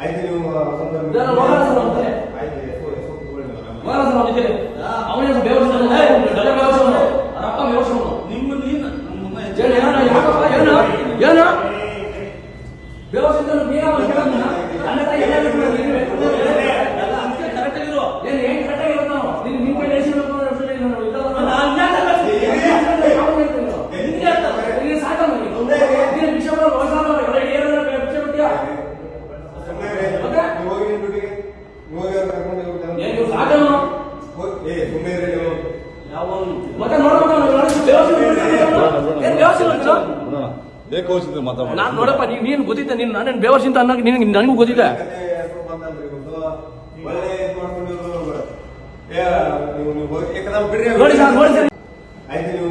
ಆಯ್ತು ನೀವು ಅವನೇ ಬೇವರ್ಸಿದ ಕರ್ಕೊಂಡು ನೀವು. ನೀವು ನೋಡಪ್ಪ ಏನ್ ವ್ಯವಸ್ಥೆ ನಾನು ನೋಡಪ್ಪ ನೀನು ನೀನು ಗೊತ್ತಿದ್ದೆ ನೀನು ನಾನೇನು ಬೇವರ್ಸಿಂತ ಅನ್ನೋ ನಿನಗೆ ನನಗೂ ಗೊತ್ತಿದ್ದೆ ನೋಡಿ ಸರ್ ನೋಡಿ ಸರ್. ಆಯ್ತು ನೀವು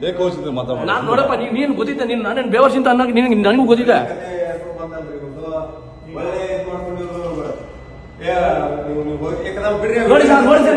ಬೇಕಾದ್ರೆ ಮಾತಾಡ ನಾನು ನೋಡಪ್ಪ ನೀನು ನೀನು ಗೊತ್ತಿದ್ದೆ ನೀನು ನಾನು ಬೇವರ್ಸಿಂತ ಅನ್ನೋ ನಿನಗೆ ನನಗೂ ಗೊತ್ತಿದೆ ನೋಡಿ ಸರ್ ನೋಡಿ ಸರ್